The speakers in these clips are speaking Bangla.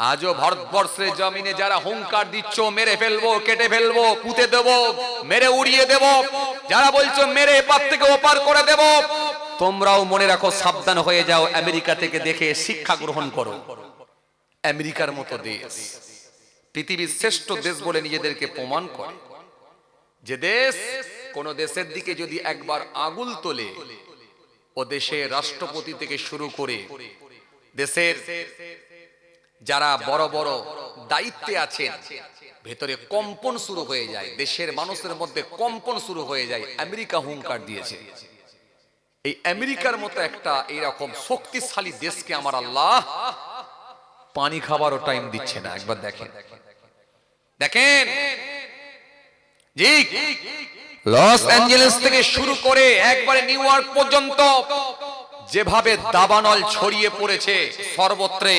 আজও ভারতবর্ষের জমিনে যারা হুঙ্কার দিচ্ছ, মেরে ফেলব, কেটে ফেলব, পুঁতে দেবো, মেরে উড়িয়ে দেব, যারা বলছো মেরে এপার থেকে ওপার করে দেব, তোমরাও মনে রাখো সাবধান হয়ে যাও, আমেরিকা থেকে দেখে শিক্ষা গ্রহণ করো। আমেরিকার মতো দেশ, পৃথিবীর শ্রেষ্ঠ দেশ বলে নিজেদেরকে প্রমাণ করে। যে দেশ কোন দেশের দিকে যদি একবার আগুল তোলে, ও দেশের রাষ্ট্রপতি থেকে শুরু করে দেশের যারা বড় বড় দায়িত্বে আছেন, ভেতরে কম্পন শুরু হয়ে যায়, দেশের মানুষের মধ্যে কম্পন শুরু হয়ে যায়, আমেরিকা হুঙ্কার দিয়েছে। এই আমেরিকার মতো একটা এইরকম শক্তিশালী দেশকে আমার আল্লাহ পানি খাবারও টাইম দিচ্ছে না। একবার দেখেন। দেখেন? লস অ্যাঞ্জেলেস থেকে শুরু করে একবারে নিউ ইয়র্ক পর্যন্ত যেভাবে দাবানল ছড়িয়ে পড়েছে, সর্বত্রে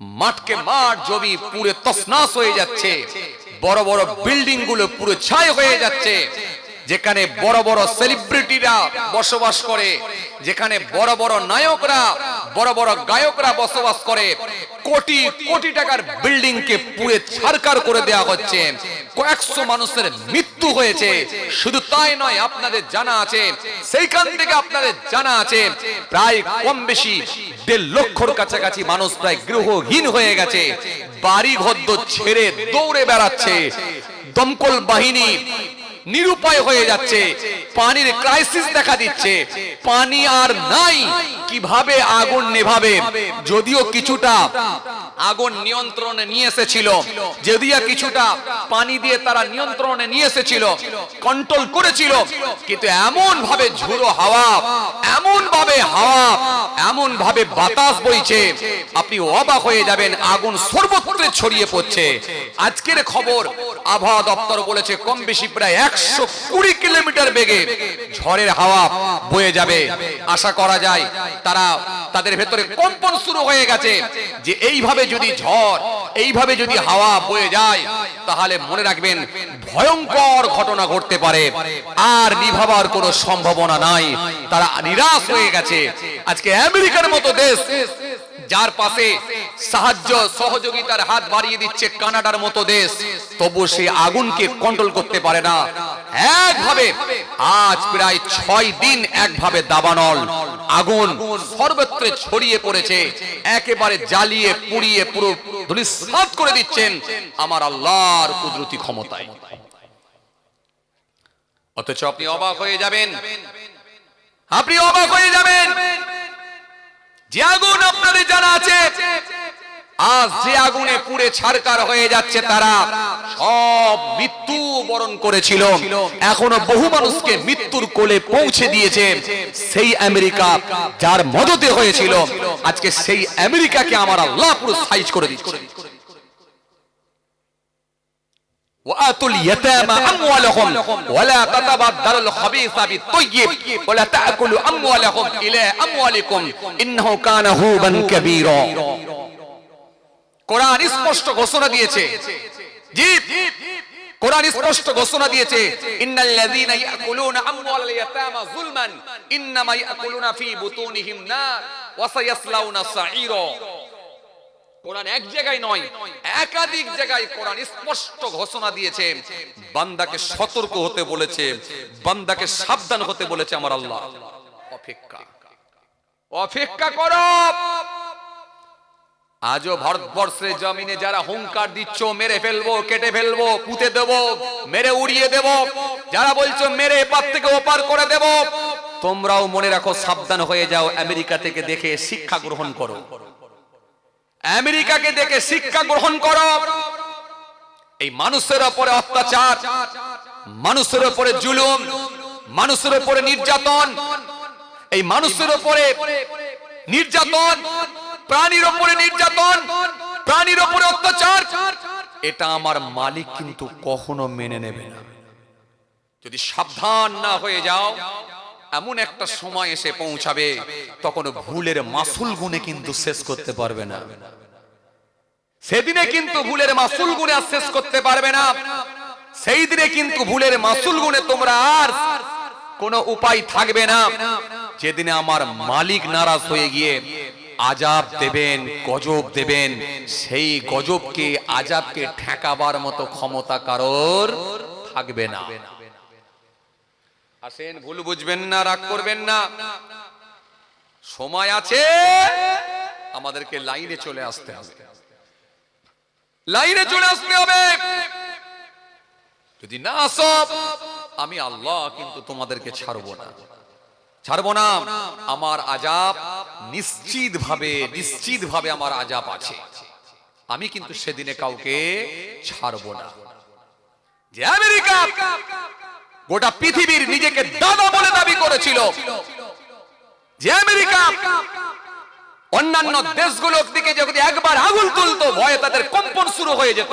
মাঠকে মাঠ জমি পুরে তসনাস হয়ে যাচ্ছে। বড় বড় বিল্ডিংগুলো পুরো ছাই হয়ে যাচ্ছে। যেখানে বড় বড় সেলিব্রিটিরা বসবাস করে, যেখানে বড় বড় নায়করা, বড় বড় গায়করা বসবাস করে, কোটি কোটি টাকার বিল্ডিং কে পুরে ছারকার করে দেওয়া হচ্ছে। কয়েকশো মানুষের মৃত্যু হয়েছে। শুধু তাই নয়, আপনাদের জানা আছে, সেইখান থেকে আপনাদের জানা আছে, প্রায় কম বেশি দেড় লক্ষর কাছাকাছি মানুষ প্রায় গৃহহীন হয়ে গেছে। বাড়ি ঘদ্দ ছেড়ে দৌড়ে বেড়াচ্ছে। দমকল বাহিনী নিরুপায় হয়ে যাচ্ছে। পানির ক্রাইসিস দেখা দিচ্ছে। পানি আর নাই। কীভাবে আগুন নেভাবে? যদিও কিছুটা আগুন নিয়ন্ত্রণে নিয়ে এসেছিল। যদিও কিছুটা পানি দিয়ে তারা নিয়ন্ত্রণে নিয়ে এসেছিল। কন্ট্রোল করেছিল। কিন্তু এমন ভাবে ঝুড়ো হাওয়া এমন ভাবে হাওয়া এমন ভাবে বাতাস বইছে। আপনি অবাক হয়ে যাবেন, আগুন সর্বত্র ছড়িয়ে পড়ছে। আজকের খবর আবহাওয়া দপ্তর বলেছে, কম বেশি প্রায় একশো কুড়ি কিলোমিটার বেগে ঝড়ের হাওয়া বয়ে যাবে। আশা করা যায় তারা তাদের ভেতরে কম্পন শুরু হয়ে গেছে যে এইভাবে যদি ঝড়, এইভাবে যদি হাওয়া বয়ে যায়, তাহলে মনে রাখবেন ভয়ঙ্কর ঘটনা ঘটতে পারে। আর নিভাবার কোনো সম্ভাবনা নাই। তারা নিরাশ হয়ে গেছে। আজকে আমেরিকার মতো দেশ যার পাশে সাহায্য, সহযোগিতার হাত বাড়িয়ে দিচ্ছে কানাডার মতো দেশ। তবু সে আগুনকে কন্ট্রোল করতে পারে না। একভাবে, আজ প্রায় ছয় দিন একভাবে দাবানল। আগুন সর্বত্র ছড়িয়ে পড়েছে। একেবারে জ্বালিয়ে, পুড়িয়ে পুরো ধূলিসাৎ করে দিচ্ছেন আমার আল্লাহর কুদরতি ক্ষমতায়। অথচ আপনি অবাক হয়ে যাবেন। আপনি অবাক হয়ে যাবেন। যে আগুন আপনাদের জানা আছে? আজ যে আগুনে পুড়ে ছারকার হয়ে যাচ্ছে তারা। সব মৃত্যু বরণ করেছিল। এখনও বহু মানুষকে মৃত্যুর কোলে পৌঁছে দিয়েছে। সেই আমেরিকা যার মদতে হয়েছিল। আজকে সেই আমেরিকাকে আমার আল্লাহ পুরো সাইজ করে দিচ্ছে। وآتوا اليتامى أموالهم ولا تتبدلوا الخبيث بالطيب ولا تأكلوا أموالهم إلى أموالكم إنه كان هوبا كبيرا কোরআন স্পষ্ট ঘোষণা দিয়েছে জি কোরআন স্পষ্ট ঘোষণা দিয়েছে ইন্নাল্লাযীনা ইয়াকুলুনা আমওয়ালাল ইয়াতামা যুলমান ইন্নামা ইয়াকুলুনা ফি বুতুনিহিম নার ওয়া সায়াসলাউনা সাঈরা কোরআন এক জায়গায় নয়, একাধিক জায়গায় কোরআন স্পষ্ট ঘোষণা দিয়েছে। বান্দাকে সতর্ক হতে বলেছে, বান্দাকে সাবধান হতে বলেছে আমার আল্লাহ। অপেক্ষা। অপেক্ষা করো। আজও ভারতবর্ষের জমিনে যারা হুঙ্কার দিচ্ছ, মেরে ফেলব, কেটে ফেলব, পুঁতে দেব, মেরে উড়িয়ে দেব, যারা বলছো মেরে এপার থেকে ওপার করে দেব, তোমরাও মনে রাখো সাবধান হয়ে যাও, আমেরিকা থেকে দেখে শিক্ষা গ্রহণ করো। আমেরিকাকে দেখে শিক্ষা গ্রহণ করো। এই মানুষের উপরে অত্যাচার, মানুষের উপরে জুলুম, মানুষের উপরে নির্যাতন, এই মানুষের উপরে নির্যাতন, প্রাণীর উপরে নির্যাতন, প্রাণীর উপরে অত্যাচার, এটা আমার মালিক কিন্তু কখনো মেনে নেবে না। যদি সাবধান না হয়ে যাও এমন একটা সময় এসে পৌঁছাবে, তখন ভুলের মাসুল গুনে কিন্তু শেষ করতে পারবে না। সেদিনে কিন্তু ভুলের মাসুল গুনে আর শেষ করতে পারবে না। সেই দিনে কিন্তু ভুলের মাসুল গুনে তোমরা আর কোনো উপায় থাকবে না। যেদিনে আমার মালিক নারাজ হয়ে গিয়ে আজাব দেবেন, গজব দেবেন, সেই গজবকে, আজাবকে ঠেকাবার মতো ক্ষমতা কারোর থাকবে না। আসেন, ভুল বুঝবেন না, রাগ করবেন না। সময় আছে, আমাদেরকে লাইনে চলে আসতে হবে। লাইনে চলে আসতে হবে। যদি না আসো আমি আল্লাহ কিন্তু তোমাদেরকে ছাড়বো না। ছাড়বো না, আমার আজাব নিশ্চিত ভাবে নিশ্চিত ভাবে আমার আজাব আছে। আমি কিন্তু সেদিনে কাউকে ছাড়বো না। যে আমেরিকা গোটা পৃথিবীর নিজেকে দাদা বলে দাবি করেছিল যে আমেরিকা অন্যান্য দেশগুলোর দিকে যদি একবার আগুল তুলতো, ভয়ে তাদের কম্পন শুরু হয়ে যেত।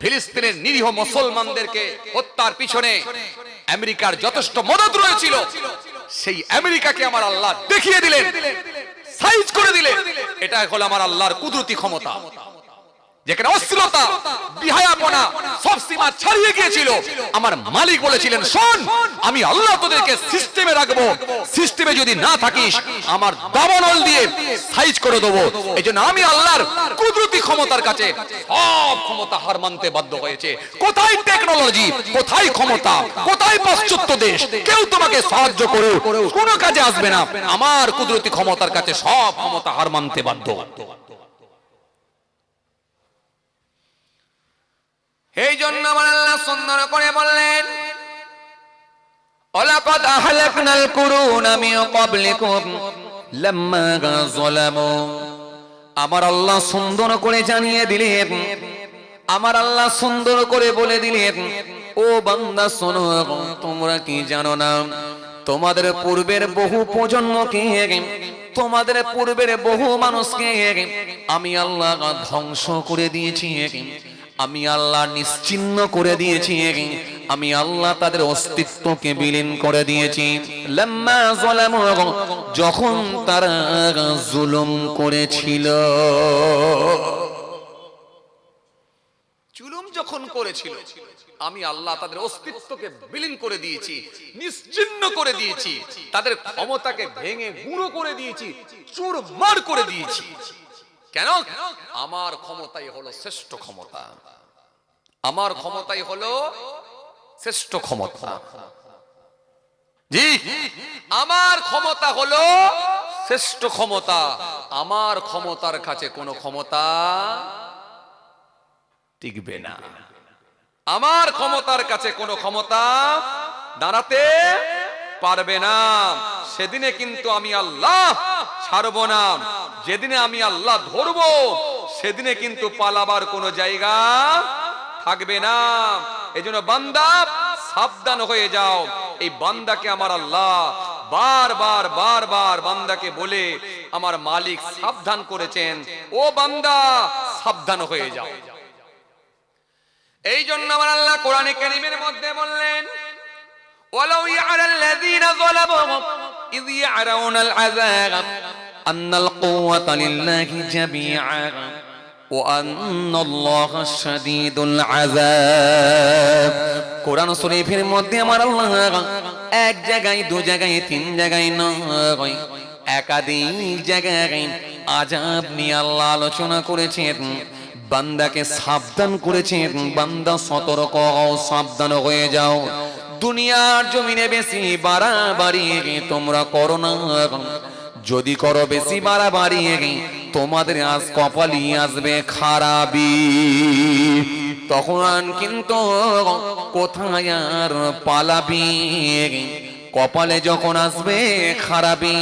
ফিলিস্তিনের নিরীহ মুসলমানদেরকে হত্যার পিছনে আমেরিকার যথেষ্ট মদত রয়েছিল। সেই আমেরিকাকে আমার আল্লাহ দেখিয়ে দিলেন, সাইজ করে দিলেন। এটা হলো আমার আল্লাহর কুদরতি ক্ষমতা। যেখানে অশ্লীলতা বিহায়াপনা, সব সীমা ছাড়িয়ে গিয়েছিল। আমার মালিক বলেছিলেন, শোন, আমি আল্লাহ তোদেরকে সিস্টেমে রাখব। সিস্টেমে যদি না থাকিস, আমার দাবানল দিয়ে সাইজ করে দেবো। এই আমি আল্লাহর কুদরতি ক্ষমতার কাছে সব ক্ষমতা হার মানতে বাধ্য হয়েছে। কোথায় টেকনোলজি কোথায় ক্ষমতা? কোথায় পাশ্চাত্য দেশ? কেউ তোমাকে সাহায্য করে কোনো কাজে আসবে না। আমার কুদরতি ক্ষমতার কাছে সব ক্ষমতা হার মানতে বাধ্য। এই জন্য আমার আল্লাহ সুন্দর করে বললেন আমার আল্লাহ সুন্দর করে জানিয়ে দিলেন, আমার আল্লাহ সুন্দর করে বলে দিলেন, ও বান্দা শোনো, তোমরা কি জানো না, তোমাদের পূর্বের বহু প্রজন্মকে, তোমাদের পূর্বের বহু মানুষকে আমি আল্লাহ ধ্বংস করে দিয়েছি। আমি আল্লাহ নিশ্চিন্ন করে দিয়েছি। আমি আল্লাহ তাদের অস্তিত্বকে বিলীন করে দিয়েছি। যখন তারা জুলুম করেছিল। যখন করেছিল, আমি আল্লাহ তাদের অস্তিত্বকে বিলীন করে দিয়েছি, নিশ্চিন্ন করে দিয়েছি, তাদের ক্ষমতাকে ভেঙে গুঁড়ো করে দিয়েছি করে দিয়েছি। কেন? আমার ক্ষমতাই হলো শ্রেষ্ঠ ক্ষমতা। আমার ক্ষমতাই হলো শ্রেষ্ঠ ক্ষমতা। জি, আমার ক্ষমতা হলো শ্রেষ্ঠ ক্ষমতা। আমার ক্ষমতার কাছে কোনো ক্ষমতা টিকবে না। আমার ক্ষমতার কাছে কোনো ক্ষমতা দাঁড়াতে পারবে না। সেদিনে কিন্তু আমি আল্লাহ ছাড়বো না। যেদিনে আমি আল্লাহ ধরব, সেদিনে কিন্তু পালাবার কোনো জায়গা থাকবে না। এই জন্য বান্দা, সাবধান হয়ে যাও। এই বান্দাকে আমার আল্লাহ বার বার বার বার বান্দাকে বলে আমার মালিক সাবধান করেছেন। ও বান্দা, সাবধান হয়ে যাও। এই জন্য আমার আল্লাহ কোরআনে কেরিমের মধ্যে বললেন, ওয়ালাউ ইয়ারাল্লাযীনা যালামু ইয ইয়ারাউনাল আযাব। العذاب أن القوة لله جميعا وأن الله شديد العذاب কোরআন শরীফের মধ্যে আমার আল্লাহ এক জায়গায় দু জায়গায় তিন জায়গায় নয় একাধিক জায়গায় আজাব নিয়ে আল্লাহ আলোচনা করেছেন বান্দাকে সাবধান করেছেন বান্দা সতর্ক হও, সাবধান হয়ে যাও দুনিয়ার জমিনে বেশি বাড়াবাড়ি তোমরা করো না যদি করো বেশি বাড়াবাড়ি তোমাদের আজ কপালি আসবে খারাপি তখন কিন্তু কোথায় আর পালাবি? কপালে যখন আসবে খারাপি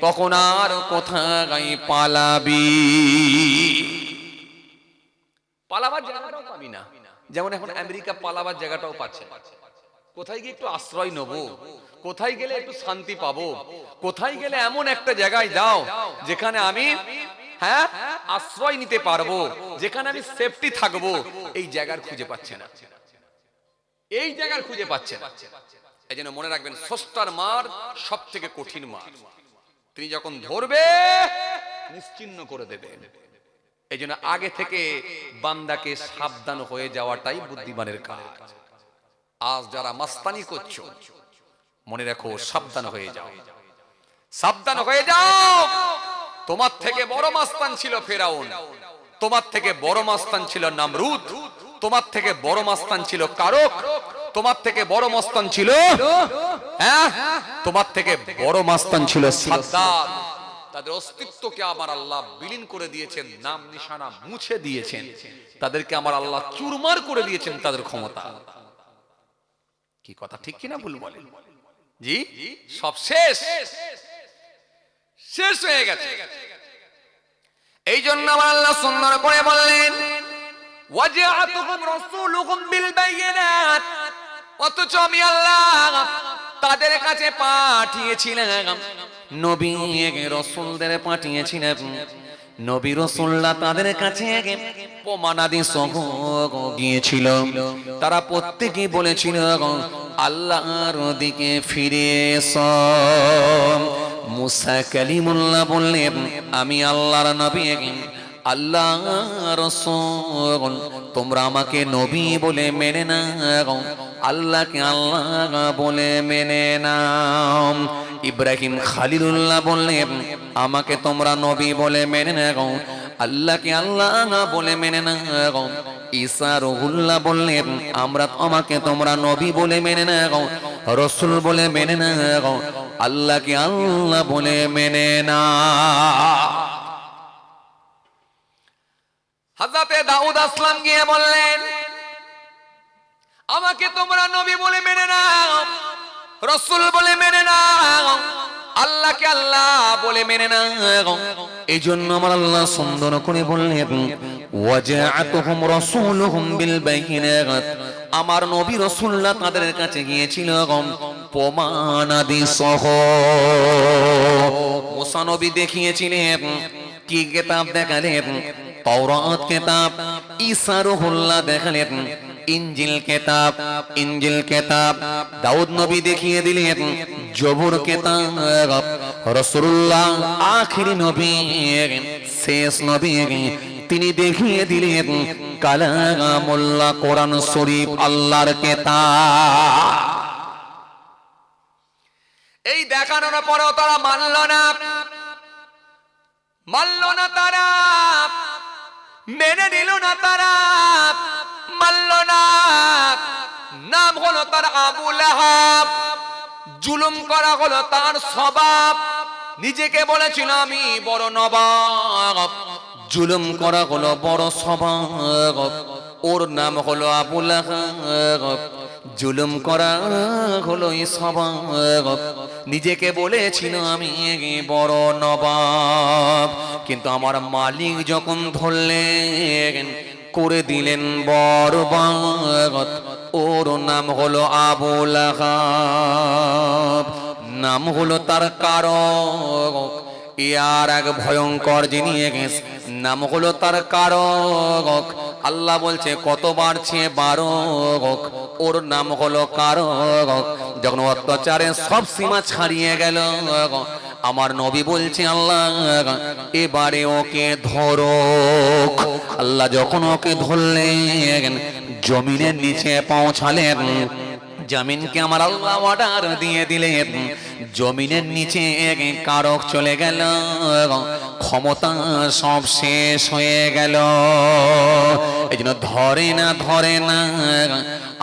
তখন আর কোথায় পালাবি? পালাবার জায়গাটাও পাবি না। যেমন এখন আমেরিকা পালাবার জায়গাটাও পাচ্ছে। কোথায় গিয়ে একটু আশ্রয় নেব? কোথায় গেলে একটু শান্তি পাবো? কোথায় গেলে এমন একটা জায়গায় যাও যেখানে আমি হ্যাঁ আশ্রয় নিতে পারব? যেখানে আমি সেফটি থাকব? এই জায়গার খুঁজে পাচ্ছে না। এই জায়গার খুঁজে পাচ্ছে না। এই জন্য মনে রাখবেন সস্তার মার সব থেকে কঠিন মার। তিনি যখন ধরবে, নিশ্চিন্ন করে দেবে। এই আগে থেকে বান্দাকে সাবধান হয়ে যাওয়াটাই বুদ্ধিমানের কাজ। আজ যারা মাস্তানি করছ, মনে রাখো সাবধান হয়ে যাও। সাবধান হয়ে যাও! তোমার থেকে বড় মাস্তান ছিল ফেরাউন। তোমার থেকে বড় মাস্তান ছিল নামরুদ। তোমার থেকে বড় মাস্তান ছিল কারক। তোমার থেকে বড় মাস্তান ছিল হ্যাঁ? তোমার থেকে বড় মাস্তান ছিল তাদের অস্তিত্বকে আমার আল্লাহ বিলীন করে দিয়েছেন, নাম নিশানা মুছে দিয়েছেন। তাদেরকে আমার আল্লাহ চুরমার করে দিয়েছেন তাদের ক্ষমতা। কি কথা ঠিক কিনা ভুল বলেন জি? সব শেষ? শেষ হয়ে গেছে। এই জন্য আমার আল্লাহ সুন্দর করে বললেন অথচ আমি আল্লাহ তাদের কাছে পাঠিয়েছিলাম নবী রসুলদের পাঠিয়েছিলাম। নবী রসুল্লাহ তাদের কাছে প্রমাণাদি সহ গিয়েছিল। তারা প্রত্যেকেই বলেছিল, আল্লাহর দিকে ফিরে মুসা কালিমুল্লাহ বললেন, আমি আল্লাহর নবী আল্লাহ তোমরা আমাকে নবী বলে মেনে নাও। আল্লাহকে আল্লাহ বলে মেনে নাও। ইব্রাহিম খালিলুল্লাহ বললেন আমাকে তোমরা নবী বলে মেনে নাও। আল্লাহকে আল্লাহ বলে মেনে নাও। ঈসা রহুল্লাহ বললেন আমরা আমাকে তোমরা নবী বলে মেনে নাও। রসুল বলে মেনে নাও। আল্লাহকে আল্লাহ বলে মেনে না হাজরাতে দাউদ আসলাম গিয়ে বললেন, আমাকে তোমরা নবী বলে মেনে নাও, রসুল বলে মেনে নাও, আল্লাহকে আল্লাহ বলে মেনে নাও। এই জন্য আমার আল্লাহ সুন্দর করে বললেন, ওয়াজাআতুহুম রাসূলুহুম বিল বাইয়িনাত আমার নবী রসুল্লাহ তাদের কাছে গিয়েছিল প্রমাণাদি সহ। মুসা নবী দেখিয়েছিলেন, কি কিতাব দেখালেন? তওরাত কিতাব, ঈসা রুহুল্লাহ দেখালেন, ইনজিল কিতাব ইনজিল কিতাব, দাউদ নবী দেখিয়ে দিলেন জবুর কিতাব, রাসূলুল্লাহ আখিরি নবী শেষ নবী তিনি দেখিয়ে দিলেন, কালামুল্লাহ কোরআন শরীফ আল্লাহর কিতাব। এই দেখানোর পরেও তারা মানল না। মানল না তারা। মেনে নিল না তারা। মানল না। নাম হলো তার আবুল আহাব জুলুম করা হলো তার স্বভাব। নিজেকে বলেছিল, আমি বড় নবাব। জুলুম করা হলো বড় স্বভাব। ওর নাম হলো আবুল আহাব জুলুম করা হলো এই স্বভাব। নিজেকে বলেছিল আমি বড় নবাব। কিন্তু আমার মালিক যখন ধরলেন করে দিলেন বড় বরবাদ ওর নাম হলো আবুল নাম হলো তার কারক। ইয়ার এক ভয়ঙ্কর জিনিস নাম হলো তার কারক। আল্লাহ বলছে কত বাড়ছে বারক ওর নাম হলো কারক। যখন অত্যাচারে সব সীমা ছাড়িয়ে গেল, আমার নবী বলছে, আল্লাহ, এবারে ওকে ধরো। আল্লাহ যখন ওকে ধরলেন, জমিনের নিচে পৌঁছালেন জমিনকে আমার আল্লাহ অর্ডার দিয়ে দিলেন। জমিনের নিচে কারক চলে গেল ক্ষমতা সব শেষ হয়ে গেল। এই জন্য ধরে না ধরে না,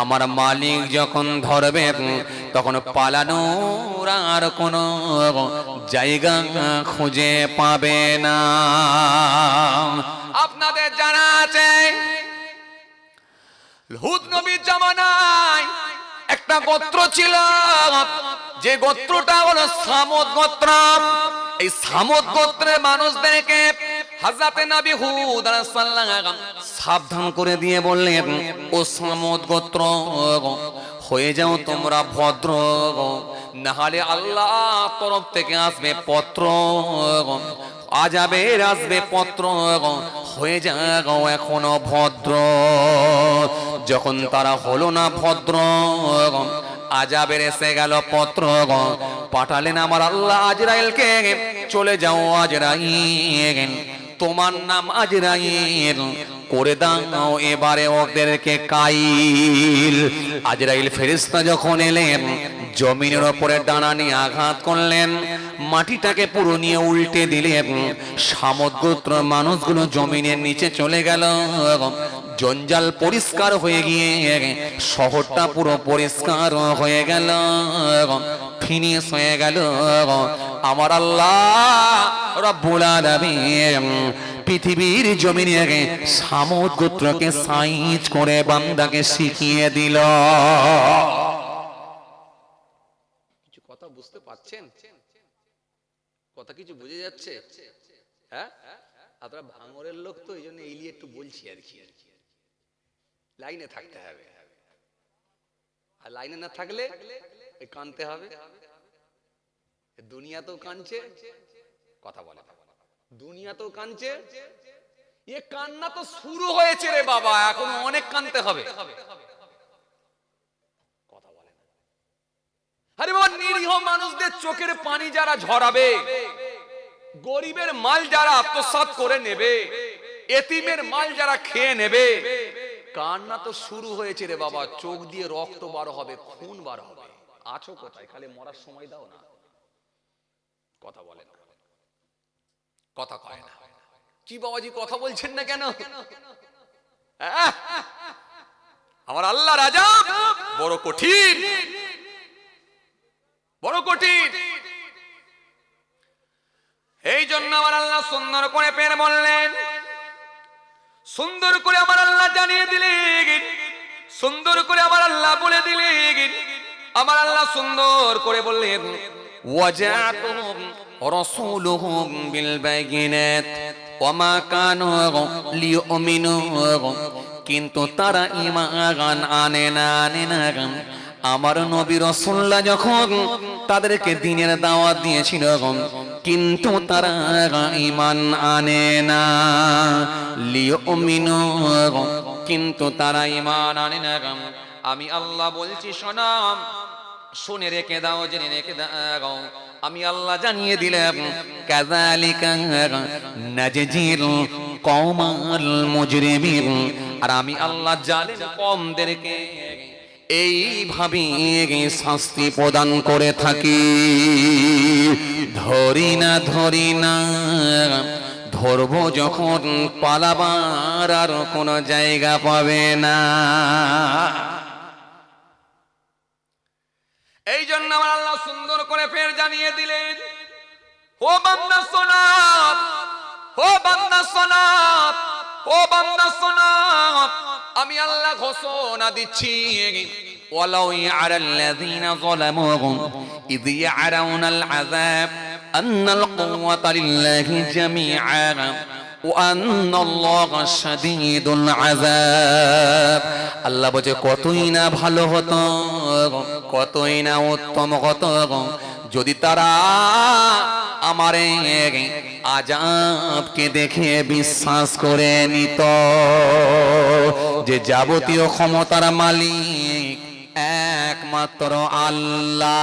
আমার মালিক যখন ধরবে, তখন পালানোর আর কোনো জায়গা খুঁজে পাবে না। আপনাদের জানা আছে হুদ নবীর জামানায় একটা গোত্র ছিল। যে গোত্রটা হলো সামদ গোত্র। এই সামদ গোত্রের মানুষদেরকে হাজরাতে নবী হুদ সাবধান করে দিয়ে বললেন, ও সামদ গোত্র, হয়ে যাও তোমরা ভদ্র। নাহলে আল্লাহ তরফ থেকে আসবে পত্র। আজাবের আসবে পত্র। হয়ে যাও এখনও ভদ্র। যখন তারা হলো না ভদ্র, আজাবের এসে গেল পত্র পাঠালেন আমার আল্লাহ আজরাইলকে, চলে যাও আজরাইল, তোমার নাম আজরাইল, করে দাও এবারে ওদেরকে কাইল। আজরাইল ফেরিস্তা যখন এলেন জমিনের ওপরে ডানা নিয়ে আঘাত করলেন। মাটিটাকে পুরো নিয়ে উল্টে দিলেন সামুদ্র মানুষগুলো জমিনের নিচে চলে গেল জঞ্জাল পরিষ্কার হয়ে গিয়ে শহরটা পুরো পরিষ্কার হয়ে গেল ফিনিশ হয়ে গেল আমার আল্লাহ রব্বুল আলামিন পৃথিবীর জমিনে সামুদ গোত্রকে সাইজ করে বান্দাকে শিখিয়ে দিল। বুঝতে পারছেন? কথা কিছু বুঝে যাচ্ছে? হ্যাঁ? আপনারা ভাঙরের লোক তো, এই জন্য এলিয়ে একটু বলছি আর কি। লাইনে থাকতে হবে। আর লাইনে না থাকলে কানতে হবে। এ দুনিয়াতেও কানছে, কথা বলে না। দুনিয়াতেও কানছে, এ কান্না তো শুরু হয়েছে রে বাবা, এখন অনেক কানতে হবে কথা বলে না। আরে বাবা, নিরীহ মানুষদের চোখের পানি যারা ঝরাবে, গরিবের মাল যারা আত্মসাৎ করে নেবে, এতিমের মাল যারা খেয়ে নেবে, কান্না তো শুরু হয়েছে রে বাবা। চোখ দিয়ে রক্ত বার হবে, খুন বার হবে। আছো কোথায়? খালি মরার সময় দাও না। কথা বলে না। কথা কয় না। কি বাবাজি, কথা বলছেন না কেন? হ্যাঁ? আমার আল্লাহ রাজা, বড় কঠিন। বড় কঠিন। এই জন্য আমার আল্লাহ সুন্দর করে পের বললেন, সুন্দর করে আমার আল্লাহ জানিয়ে দিলে সুন্দর করে আমার আল্লাহ বলে দিলে আমার আল্লাহ সুন্দর করে বললেন, ওয়াজাতুহুম রাসূলুহুম বিল বাইয়িনাত ওয়ামা কানু লিউমিনু কিন্তু তারা ঈমান আনে আনে না। আমার নবী রসুল্লাহ যখন তাদেরকে দিনের দাওয়াত দিয়েছিল, কিন্তু তারা ইমান আনে না। লিওমিনু কিন্তু তারা ইমান আনে না। আমি আল্লাহ বলছি শোনাম শুনে রেখে দাও, জেনে রেখে দাও। আমি আল্লাহ জানিয়ে দিলাম, কাযালিকা নাজজিল কওমাল মুজরিমিন। আর আমি আল্লাহ জালেম কমদেরকে এইভাবে শাস্তি প্রদান করে থাকি। ধরি না ধরি না, ধরবো যখন পালাবার আর কোনো জায়গা পাবে না। এই জন্য আমার আল্লাহ সুন্দর করে ফের জানিয়ে দিলেন, ও বান্দা সোনাত, ও বান্দা সোনাত ও বান্দা সোনাত আমি আল্লাহ ঘোষণা দিচ্ছি ولو يعلى الذين ظلموا إذ يعرون العذاب أن القوة لله جميعا وأن الله شديد العذاب আল্লাহ বলছে কতই না ভালো হতো কতই না উত্তম হতো যদি তারা আমার আজাবকে দেখে বিশ্বাস করে নিত, যে যাবতীয় ক্ষমতার মালিক একমাত্র আল্লাহ।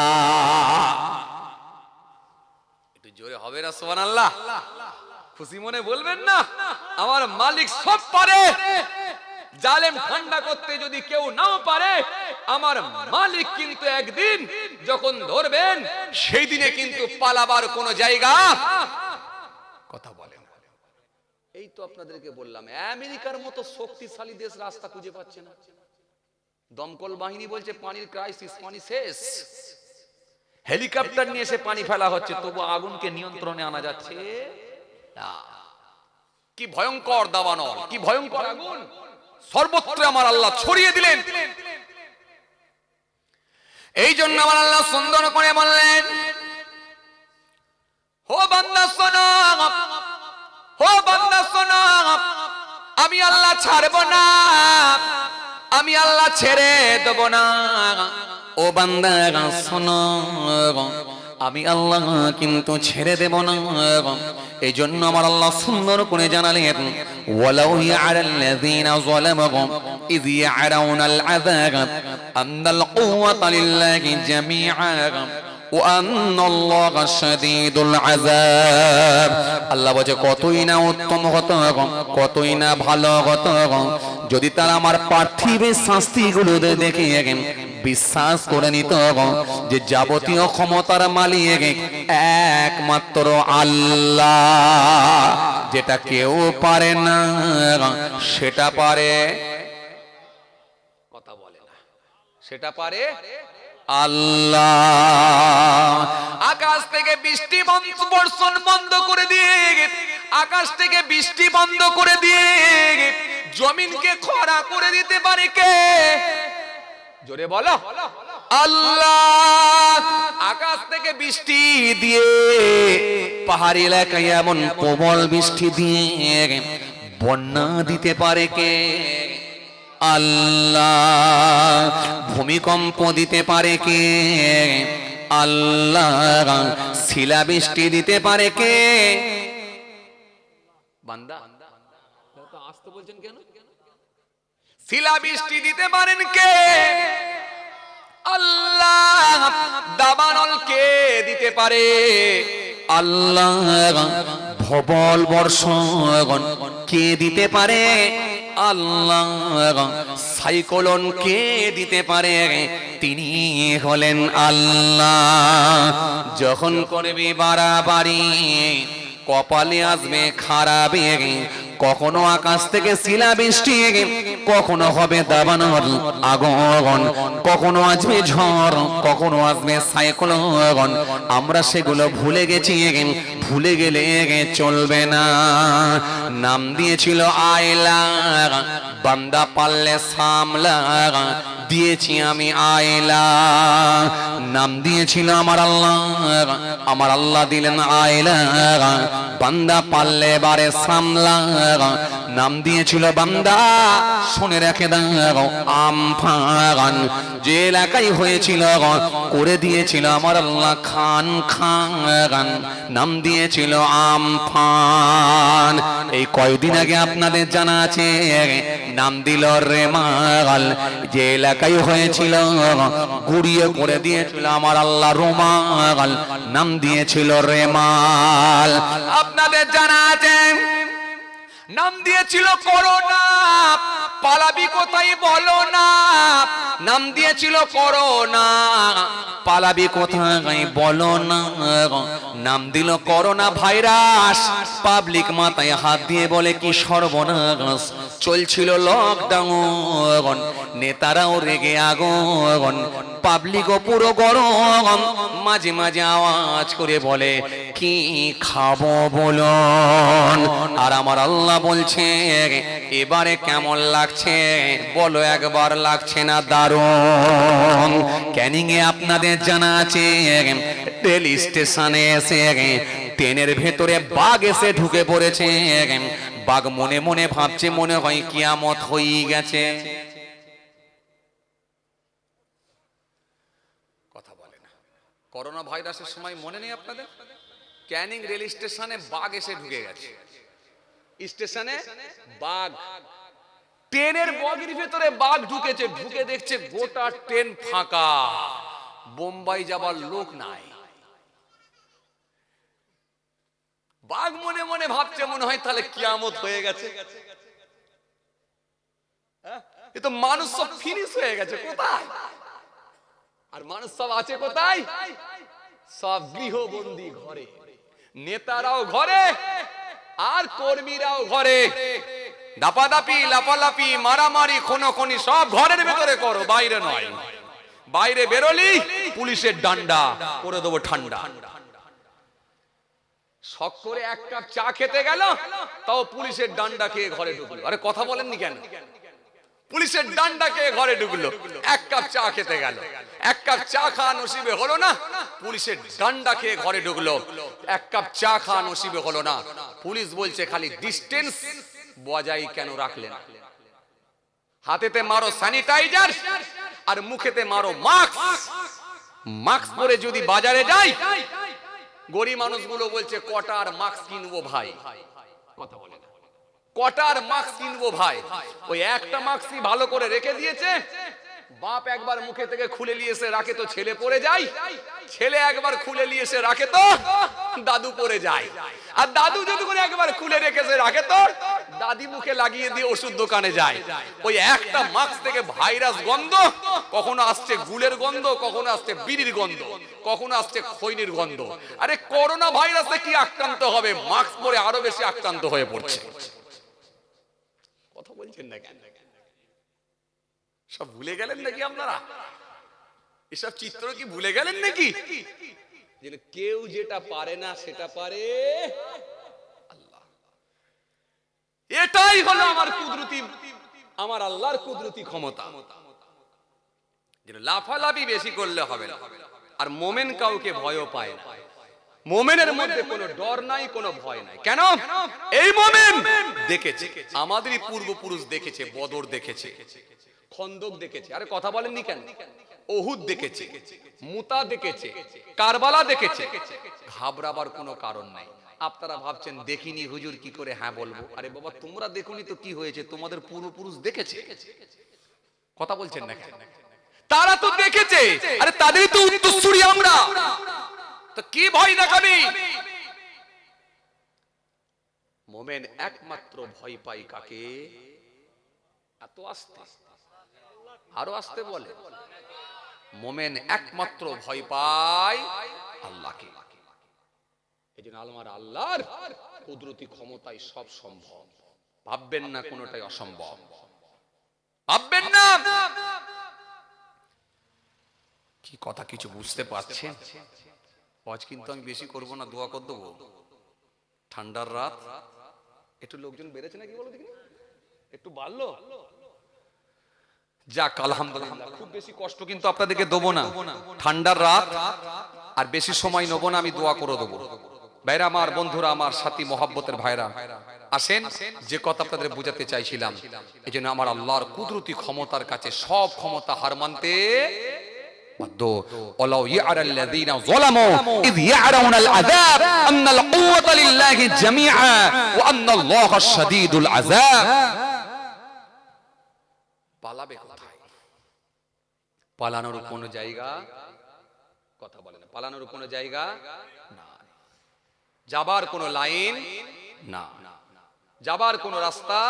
একটু জোরে হবে না সোহান আল্লাহ খুশি মনে বলবেন না? আমার মালিক সব পারে। জালেম ঠান্ডা করতে যদি কেউ নাও পারে, আমার মালিক কিন্তু একদিন যখন ধরবেন সেই দিনে কিন্তু পালাবার কোনো জায়গা কথা বলেন এই তো আপনাদেরকে বললাম, আমেরিকার মতো শক্তিশালী দেশ রাস্তা খুঁজে পাচ্ছে না। দমকল বাহিনী বলছে, পানির ক্রাইসিস পানি শেষ। হেলিকপ্টার নিয়ে এসে পানি ফেলা হচ্ছে, তবু আগুনকে নিয়ন্ত্রণে আনা যাচ্ছে। কি ভয়ঙ্কর দাবানল, কি ভয়ঙ্কর আগুন। সর্বত্র আমার আল্লাহ ছড়িয়ে দিলেন। এই জন্য আমার আল্লাহ সুন্দর করে বললেন হো বান্দা, শোনো। হো বান্দা, শোনো। আমি আল্লাহ ছাড়বো না। আমি আল্লাহ ছেড়ে দেব না। ও বান্দা, শোনো। আমি আল্লাহ কিন্তু ছেড়ে দেব না এই জন্য আমার আল্লাহ সুন্দর করে জানালেন ওয়ালাউ ইয়ালাল্লাযীনা যালামু ইয ইয়ারাউনাল আযাব আন্নাল কুওয়াতা লিল্লাহি জামিআ وأن الله شديد العذاب আল্লাহ বলছে কতই না উত্তম হতো কতই না ভালো হতো যদি তারা আমার পার্থিব শাস্তিগুলো দেখে বিশ্বাস করে নিত যে যাবতীয় ক্ষমতার মালিক একমাত্র আল্লাহ। যেটা কেউ পারে না, সেটা পারে কথা বলে না। সেটা পারে আকাশ থেকে বৃষ্টি বর্ষণ বন্ধ করে দিয়ে আকাশ থেকে বৃষ্টি বন্ধ করে দিয়ে জমিনকে খরা করে দিতে পারে কে? জোরে বলো আল্লাহ আকাশ থেকে বৃষ্টি দিয়ে পাহাড়ি এলাকায় এমন প্রবল বৃষ্টি দিয়ে বন্যা দিতে পারে কে আল্লাহ ভূমিকম্প দিতে পারে কে আল্লাহ শিলাবৃষ্টি দিতে পারে কে বান্দা আসতে বলছেন কেন শিলা বৃষ্টি দিতে পারেন কে? আল্লাহ দাবানল কে দিতে পারে? আল্লাহ ভবল বর্ষণ কে দিতে পারে? আল্লাহ সাইকলন কে দিতে পারে? তিনি হলেন আল্লাহ। যখন করবি বাড়াবাড়ি, কপালে আসবে খারাপে কখনো আকাশ থেকে শিলা বৃষ্টি, কখনো হবে দাবানল আগন কখনো আসবে ঝড়, কখনো আসবে সাইক্লোন। আমরা সেগুলো ভুলে গেছি, ভুলে গেলে চলবে না। নাম দিয়েছিল আয়লা বান্দা পারলে সামলা দিয়েছি আমি আয়লা নাম দিয়েছিল আমার আল্লাহ আমার আল্লাহ দিলেন আয়লা বান্দা পারলে বারে সামলা নাম দিয়েছিল বান্দা। শুনে রেখে দাও আমফান যে এলাকায় হয়েছিল, করে দিয়েছিল আমার আল্লাহ খান খান নাম দিয়েছিল আমফান এই কয়দিন আগে আপনাদের জানা আছে, নাম দিল রেমাল যে এলাকায় হয়েছিল, গুড়িয়ে করে দিয়েছিল আমার আল্লাহ রোমাল নাম দিয়েছিল রেমাল আপনাদের জানা আছে নাম দিয়েছিল করোনা। পালাবি কোথায় বলো না? নাম দিয়েছিল করোনা। পালাবি কোথায় বলো না? নাম দিল করোনা ভাইরাস। পাবলিক মাথায় হাত দিয়ে বলে, কি সর্বনাশ। চলছিল লকডাউন নেতারাও রেগে আগুন। পাবলিকও পুরো গরম। মাঝে মাঝে আওয়াজ করে বলে, কি খাব বলুন? আর আমার আল্লাহ বলছে, এবারে কেমন লাগছে? বলো একবার, লাগছে না দারুণ। ক্যানিং এ আপনাদের জানা আছে, রেল স্টেশনে এসে ট্রেনের ভেতরে বাঘ এসে ঢুকে পড়েছে। বাঘ মনে মনে ভাবছে, মনে হয় কিয়ামত হয়ে গেছে। কথা বলে না। করোনা ভাইরাসের সময় মনে নেই আপনাদের? ক্যানিং রেল স্টেশনে বাঘ এসে ঢুকে গেছে। স্টেশনে বাঘ। ট্রেনের বগির ভেতরে বাঘ ঢুকেছে, ঢুকে দেখছে গোটা ট্রেন ফাঁকা। বোম্বাই যাবার লোক নাই। বাঘ মনে মনে ভাবছে, মনে হয় তাহলে কিয়ামত হয়ে গেছে। হ্যাঁ? এ তো মানুষ সব ফিনিশ হয়ে গেছে, কোথায়? আর মানুষ সব আছে কোথায়? সব গৃহবন্দী ঘরে। নেতারাও ঘরে, আর কর্মীরাও ঘরে। দাপাদাপি, লাপালাপি, মারামারি, খুনোখুনি সব ঘরের ভেতরে করো, বাইরে নয়। বাইরে বেরোলি, পুলিশের ডান্ডা করে দেবো ঠান্ডা। শখ এক কাপ চা খেতে গেল, তাও পুলিশের ডান্ডা খেয়ে ঘরে ঢুকলো। আরে কথা বলেননি কেন? পুলিশের ডান্ডা খেয়ে ঘরে ঢুকলো, এক কাপ চা খেতে গেল। এক কাপ চা খাওয়া নসিবে হলো না, পুলিশের ডান্ডা খেয়ে ঘরে ঢুকলো। এক কাপ চা খাওয়া নসিবে হলো না, পুলিশ বলছে খালি ডিস্টেন্স বজাই কেন রাখলেন হাতেতে মারো স্যানিটাইজার আর মুখেতে মারো মাস্ক মাস্ক পরে যদি বাজারে যাই, গরিব মানুষগুলো বলছে, কটার মাস্ক কিনবো ভাই? কথা বলে কটার মাস্ক কিনবো ভাই? ওই একটা মাস্কই ভালো করে রেখে দিয়েছে। বাপ একবার মুখে থেকে খুলে নিয়ে এসে রাখে তো ছেলে পড়ে যায়। ছেলে একবার খুলে নিয়ে এসে রাখে তো দাদু পড়ে যায়। আর দাদু যদি করে একবার খুলে রেখেছে রাখে তো দাদি মুখে লাগিয়ে দিয়ে ওষুধ দোকানে যায়। ওই একটা মাস্ক থেকে ভাইরাস গন্ধ, কখনো আসছে গুলের গন্ধ, কখনো আসছে বিড়ির গন্ধ, কখনো আসছে খৈনির গন্ধ। আরে করোনা ভাইরাসে কি আক্রান্ত হবে? মাস্ক পরে আরও বেশি আক্রান্ত হয়ে পড়ছে। কথা বলছেন না কেন? সব ভুলে গেলেন নাকি আপনারা? এসব চিত্র কি ভুলে গেলেন নাকি? কেউ যেটা পারে না সেটা পারে। এটাই হলো আমার কুদরতি, আমার আল্লাহর কুদরতি ক্ষমতা। লাফালাফি বেশি করলে হবে না। আর মোমেন কাউকে ভয়ও পায় না। মোমেনের মধ্যে কোনো ডর নাই, কোনো ভয় নাই। কেন? এই মোমেন দেখেছে। আমাদেরই পূর্বপুরুষ দেখেছে, বদর দেখেছে, খন্দক দেখেছে। আরে কথা বলেননি কেন? ওহুদ দেখেছে, মুতা দেখেছে, কারবালা দেখেছে। ঘাবড়াবার কোনো কারণ নাই। আপনারা ভাবছেন, দেখিনি হুজুর কি করে হ্যাঁ বলব? আরে বাবা, তোমরা দেখুনি তো কি হয়েছে, তোমাদের পূর্বপুরুষ দেখেছে? কথা বলছেন না তারা তো দেখেছে। আরে তাদেরই তো উত্তরসূরি আমরা। তো কি ভয় দেখাবি? মোমেন একমাত্র ভয় পাই কাকে? এত আস্তে। আরও আসতে বলে। মোমেন একমাত্র ভয় পায় আল্লাহকে। এই আলমার আল্লাহর কুদরতি ক্ষমতায় সব সম্ভব। ভাববেন না অসম্ভব। ভাববেন না! কি কথা, কিছু বুঝতে পারছেন? আজ কিন্তু আমি বেশি করব না, দোয়া কর ঠান্ডার রাত। একটু লোকজন বেড়েছে নাকি বলো দেখি একটু বাড়লো? যাক, আলহামদুলিল্লাহ, খুব বেশি কষ্ট কিন্তু আপনাদেরকে দেবো না। ঠান্ডার রাত, আর বেশি সময় নেব না, আমি দোয়া করে দেবো। ভাইরা আমার বন্ধুরা আমার সাথী মহাব্বতের ভাইরা আসেন যে কথা আপনাদের বোঝাতে চাইছিলাম এই জন্য আমার আল্লাহর কুদরতি ক্ষমতার কাছে সব ক্ষমতা হার মানতে বাধ্য ওলাও ইয়ারা الذين ظلموا اذ يعرون العذاب ان القوه لله جميعا وان الله الشديد العذاب পালাবে কোথায় পালানোর কোন জায়গা কথা বলে না পালানোর কোন জায়গা না যাবার কোনো লাইন না। যাবার কোনো রাস্তা